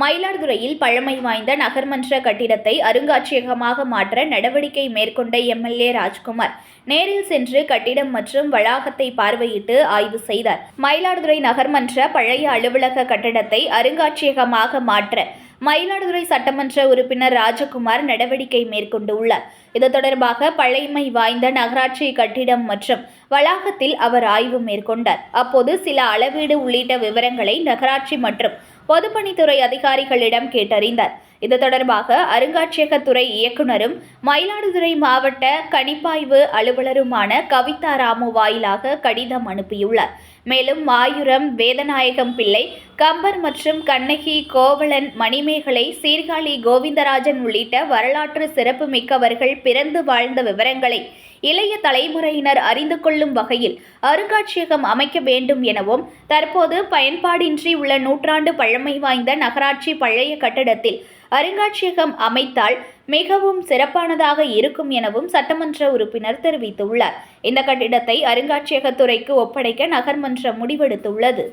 மயிலாடுதுறையில் பழமை வாய்ந்த நகர்மன்ற கட்டிடத்தை அருங்காட்சியகமாக மாற்ற நடவடிக்கை மேற்கொண்ட எம்எல்ஏ ராஜ்குமார். நேரில் சென்று கட்டிடம் மற்றும் வளாகத்தை பார்வையிட்டு ஆய்வு செய்தார். மயிலாடுதுறை நகர்மன்ற பழைய அலுவலக கட்டடத்தை அருங்காட்சியகமாக மாற்ற மயிலாடுதுறை சட்டமன்ற உறுப்பினர் ராஜகுமார் நடவடிக்கை மேற்கொண்டுள்ளார். இது தொடர்பாக பழைமை வாய்ந்த நகராட்சி கட்டிடம் மற்றும் வளாகத்தில் அவர் ஆய்வு மேற்கொண்டார். அப்போது சில அளவீடு உள்ளிட்ட விவரங்களை நகராட்சி மற்றும் பொதுப்பணித்துறை அதிகாரிகளிடம் கேட்டறிந்தார். இது தொடர்பாக அருங்காட்சியகத்துறை இயக்குனரும் மயிலாடுதுறை மாவட்ட கணிப்பாய்வு அலுவலருமான கவிதா ராமு வாயிலாக கடிதம் அனுப்பியுள்ளார். மேலும் மாயூரம் வேதநாயகம் பிள்ளை கம்பர் மற்றும் கண்ணகி கோவலன் மணிமேகலை சீர்காழி கோவிந்தராஜன் உள்ளிட்ட வரலாற்று சிறப்புமிக்கவர்கள் பிறந்து வாழ்ந்த விவரங்களை இளைய தலைமுறையினர் அறிந்து கொள்ளும் வகையில் அருங்காட்சியகம் அமைக்க வேண்டும் எனவும் தற்போது பயன்பாடின்றி உள்ள நூற்றாண்டு பழமை வாய்ந்த நகராட்சி பழைய கட்டடத்தில் அருங்காட்சியகம் அமைத்தால் மிகவும் சிறப்பானதாக இருக்கும் எனவும் சட்டமன்ற உறுப்பினர் தெரிவித்துள்ளார். இந்த கட்டிடத்தை அருங்காட்சியகத்துறைக்கு ஒப்படைக்க நகர்மன்றம் முடிவெடுத்துள்ளது.